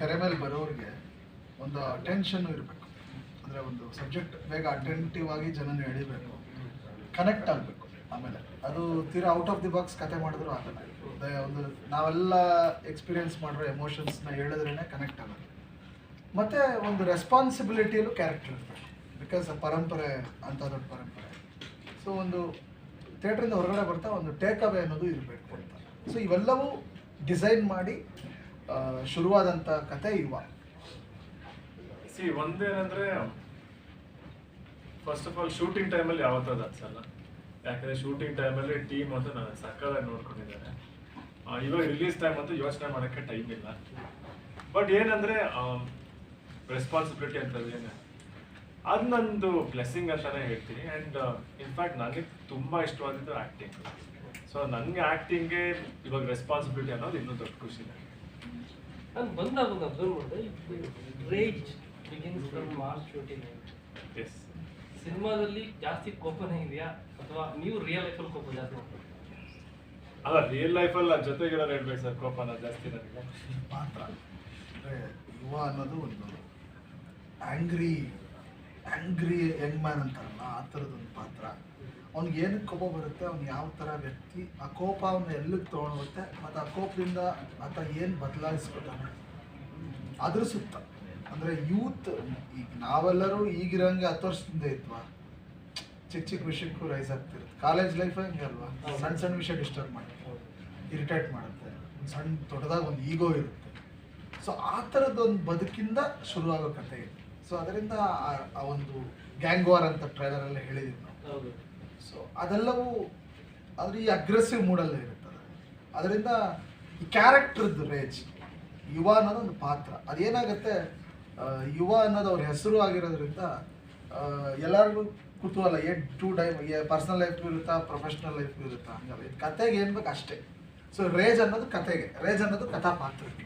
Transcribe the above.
ತೆರೆ ಮೇಲೆ ಬರೋರಿಗೆ ಒಂದು ಅಟೆನ್ಷನ್ ಇರಬೇಕು. ಅಂದರೆ ಒಂದು ಸಬ್ಜೆಕ್ಟ್ ಬೇಗ ಅಟೆಂಟಿವ್ ಆಗಿ ಜನನ ಎಳಿಬೇಕು. ಕನೆಕ್ಟ್ ಆಗಬೇಕು ಆಮೇಲೆ. ಅದು ತೀರಾ ಔಟ್ ಆಫ್ ದಿ ಬಾಕ್ಸ್ ಕತೆ ಮಾಡಿದ್ರು ಆಗಲ್ಲ. ಒಂದು ನಾವೆಲ್ಲ ಎಕ್ಸ್ಪೀರಿಯನ್ಸ್ ಮಾಡಿರೋ ಎಮೋಷನ್ಸ್ನ ಹೇಳಿದ್ರೇ ಕನೆಕ್ಟ್ ಆಗುತ್ತೆ. ಮತ್ತು ಒಂದು ರೆಸ್ಪಾನ್ಸಿಬಿಲಿಟಿಯಲ್ಲೂ ಕ್ಯಾರೆಕ್ಟರ್ ಇರಬೇಕು. ಬಿಕಾಸ್ ಪರಂಪರೆ ಅಂತ ದೊಡ್ಡ ಪರಂಪರೆ. ಸೊ ಒಂದು ಥಿಯೇಟ್ರಿಂದ ಹೊರಗಡೆ ಬರ್ತಾ ಒಂದು ಟೇಕ್ ಅವೇ ಅನ್ನೋದು ಇರಬೇಕು ಅಂತ. ಸೊ ಇವೆಲ್ಲವೂ ಡಿಸೈನ್ ಮಾಡಿ ಶುರುವಾದಂಥ ಕತೆ ಇವ ಸಿ, ಒಂದೇನಂದ್ರೆ ಫಸ್ಟ್ ಆಫ್ ಆಲ್ ಶೂಟಿಂಗ್ ಟೈಮಲ್ಲಿ ಯಾವತ್ತದು ಅನ್ಸಲ್ಲ. ಯಾಕಂದ್ರೆ ಶೂಟಿಂಗ್ ಟೈಮಲ್ಲಿ ಟೀಮ್ ಅಂತ ನಾನು ಸಕ್ಕದಾಗಿ ನೋಡ್ಕೊಂಡಿದ್ದಾರೆ ಇವಾಗ ರಿಲೀಸ್ ಟೈಮ್ ಅಂತೂ ಯೋಚನೆ ಮಾಡೋಕ್ಕೆ ಟೈಮ್ ಇಲ್ಲ. ಬಟ್ ಏನಂದ್ರೆ ರೆಸ್ಪಾನ್ಸಿಬಿಲಿಟಿ ಅಂತದ್ದು ಏನು? ಅದು ನಂದು ಬ್ಲೆಸ್ಸಿಂಗ್ ಅಂತಾನೆ ಹೇಳ್ತೀನಿ. ಆ್ಯಂಡ್ ಇನ್ಫ್ಯಾಕ್ಟ್ ನನಗೆ ತುಂಬ ಇಷ್ಟವಾದಿದ್ದು ಆ್ಯಕ್ಟಿಂಗ್ ಸೊ ನನಗೆ ಆ್ಯಕ್ಟಿಂಗ್ಗೆ ಇವಾಗ ರೆಸ್ಪಾನ್ಸಿಬಿಲಿಟಿ ಅನ್ನೋದು ಇನ್ನೂ ದೊಡ್ಡ ಖುಷಿ. ನಾನು ಬಂದ ಅಬ್ಸರ್ವ್ ಮಾಡಿದೆ rage begins from March twenty nine S ಸಿನಿಮಾದಲ್ಲಿ ಜಾಸ್ತಿ ಕೋಪನೇ ಇದೆಯಾ? ಅಥವಾ ನೀವು ರಿಯಲ್ ಲೈಫಲ್ಲಿ ಕೋಪ ಜಾಸ್ತಿ ಮಾಡ್ತೀರಾ? ಅಲ್ಲ ರಿಯಲ್ ಲೈಫಲ್ಲಿ ಅಲ್ಲ ಜೊತೆಗಿರೋರು ಹೇಳ್ಬೇಕು ಸರ್ ಕೋಪನ ಜಾಸ್ತಿ ನನಗೆ ಪಾತ್ರ ಅಂದರೆ ಯುವ ಅನ್ನೋದು ಒಂದು ಆ್ಯಂಗ್ರಿ ಆ್ಯಂಗ್ರಿ ಯಂಗ್ ಮ್ಯಾನ್ ಅಂತಾರಲ್ಲ ಆ ಥರದೊಂದು ಪಾತ್ರ. ಅವ್ನಿಗೆ ಏನಕ್ಕೆ ಕೋಪ ಬರುತ್ತೆ, ಅವ್ನು ಯಾವ ಥರ ವ್ಯಕ್ತಿ, ಆ ಕೋಪ ಅವನ್ನ ಎಲ್ಲಿಗೆ ತೊಗೊಂಡೋಗುತ್ತೆ ಮತ್ತು ಆ ಕೋಪದಿಂದ ಆತ ಏನು ಬದಲಾಯಿಸ್ಕೊತಾನೆ? ಅದ್ರ ಸುತ್ತ. ಅಂದರೆ ಯೂತ್ ಈಗ ನಾವೆಲ್ಲರೂ ಈಗಿರೋಂಗೆ ಹತ್ತು ವರ್ಷದಿಂದ ಇದ್ವಾ? ಚಿಕ್ಕ ಚಿಕ್ಕ ವಿಷಯಕ್ಕೂ ರೈಸ್ ಆಗ್ತಿರುತ್ತೆ. ಕಾಲೇಜ್ ಲೈಫ್ ಹಂಗೆ ಅಲ್ವಾ? ಸಣ್ಣ ಸಣ್ಣ ವಿಷಯ ಡಿಸ್ಟರ್ಬ್ ಮಾಡುತ್ತೆ ಇರಿಟೇಟ್ ಮಾಡುತ್ತೆ. ಸಣ್ಣ ದೊಡ್ಡದಾಗಿ ಒಂದು ಈಗೋ ಇರುತ್ತೆ. ಸೊ ಆ ಥರದ್ದೊಂದು ಬದುಕಿಂದ ಶುರುವಾಗೋ ಕಥೆ ಇದೆ. ಸೊ ಅದರಿಂದ ಆ- ಒಂದು ಗ್ಯಾಂಗ್ ವಾರ್ ಅಂತ ಟ್ರೈಲರಲ್ಲಿ ಹೇಳಿದ್ವಿ ನಾವು. ಸೊ ಅದೆಲ್ಲವೂ ಅದ್ರ ಈ ಅಗ್ರೆಸಿವ್ ಮೂಡಲ್ಲೇ ಇರುತ್ತದೆ ಅದರಿಂದ ಈ ಕ್ಯಾರೆಕ್ಟರ್ದು ರೇಜ್ ಯುವ ಅನ್ನೋದು ಒಂದು ಪಾತ್ರ. ಅದೇನಾಗುತ್ತೆ ಯುವ ಅನ್ನೋದು ಅವ್ರ ಹೆಸರು ಆಗಿರೋದ್ರಿಂದ ಎಲ್ಲರಿಗೂ ಕುತೂಹಲ. ಏ ಟೂ ಟೈಮ್ ಪರ್ಸನಲ್ ಲೈಫ್ ಇರುತ್ತಾ ಪ್ರೊಫೆಷ್ನಲ್ ಲೈಫ್ ಇರುತ್ತಾ? ಹಂಗಲ್ಲ. ಇದು ಕತೆಗೆ ಏನು ಬೇಕು ಅಷ್ಟೇ. ಸೊ ರೇಜ್ ಅನ್ನೋದು ಕತೆಗೆ. ರೇಜ್ ಅನ್ನೋದು ಕಥಾ ಪಾತ್ರಕ್ಕೆ